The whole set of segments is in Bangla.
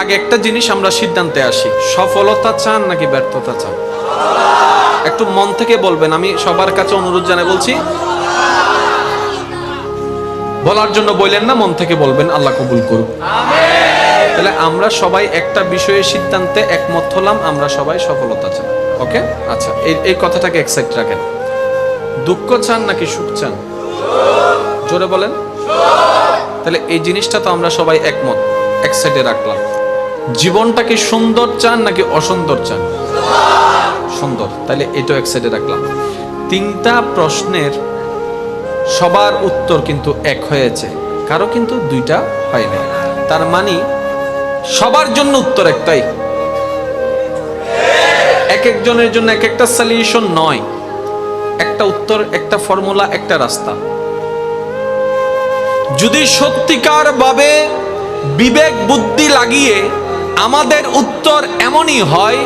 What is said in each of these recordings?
আগে একটা জিনিস আমরা সিদ্ধান্তে আসি, সফলতা চান নাকি ব্যর্থতা চান? একটু মন থেকে বলবেন, আমি সবার কাছে অনুরোধ জানাই বলছি, বলার জন্য বললেন না, মন থেকে বলবেন, আল্লাহ কবুল করুক। তাহলে আমরা সবাই একটা বিষয়ে সিদ্ধান্তে একমত হলাম, আমরা সবাই সফলতা চান ওকে? আচ্ছা এই এই কথাটাকে এক্সাইট রাখেন। দুঃখ চান নাকি সুখ চান? জোরে বলেন। তাহলে এই জিনিসটা তো আমরা সবাই একমত এক সাইডে রাখলাম। জীবনটা কি সুন্দর চান নাকি অসুন্দর চান? সুন্দর। তাহলে এটাও এক সাইডে রাখলাম। তিনটা প্রশ্নের সবার উত্তর কিন্তু এক হয়েছে। কারও কিন্তু দুইটা হয় না তার মানে সবার জন্য উত্তর একটাই। এক একজনের জন্য এক একটা সলিউশন নয়। একটা উত্তর, একটা ফর্মুলা একটা রাস্তা। যদি সত্যিকার ভাবে বিবেক বুদ্ধি লাগিয়ে আমাদের উত্তর এমনই হয়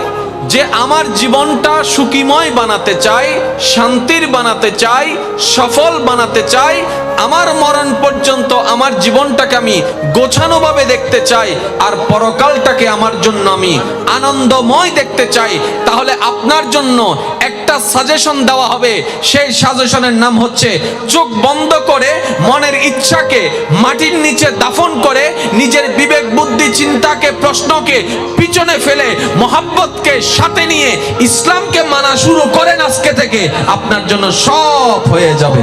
যে আমার জীবনটা সুখীময় বানাতে চাই, শান্তির বানাতে চাই, সফল বানাতে চাই। আমার মরণ পর্যন্ত আমার জীবনটাকে আমি গোছানোভাবে দেখতে চাই আর পরকালটাকে আমার জন্য আমি আনন্দময় দেখতে চাই। তাহলে আপনার জন্য একটা সাজেশন দেওয়া হবে। সেই সাজেশনের নাম হচ্ছে চোখ বন্ধ করে মনের ইচ্ছাকে মাটির নিচে দাফন করে নিজের বিবেক চিন্তাকে, প্রশ্নকে পিছনে ফেলে, মোহাব্বতকে সাথে নিয়ে ইসলামকে মানা শুরু করেন আজকে থেকে, আপনার জন্য সব হয়ে যাবে।